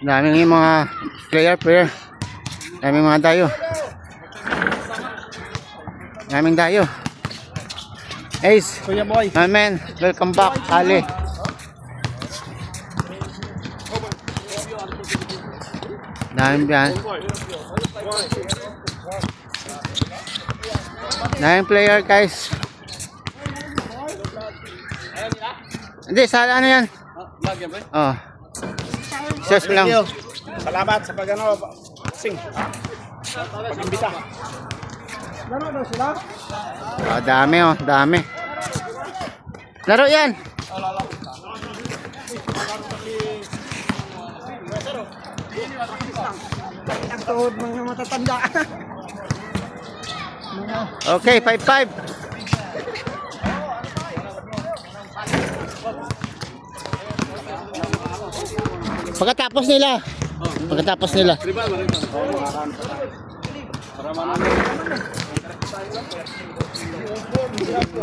Daming yung mga player, player. Daming mga dayo. Daming dayo. Ace, Kuya boy. my man, welcome back, Ali. Daming yan. Daming player, guys. Hindi, sa ano yan? Oh. Search mo lang. Salamat sa pagano. Sing. Pag-imbita. Laro daw sila? Oh, dami oh, dami. Laro yan. Ang tuhod mga matatanda. Okay, 5-5. Pagkatapos nila. Pagkatapos nila. Para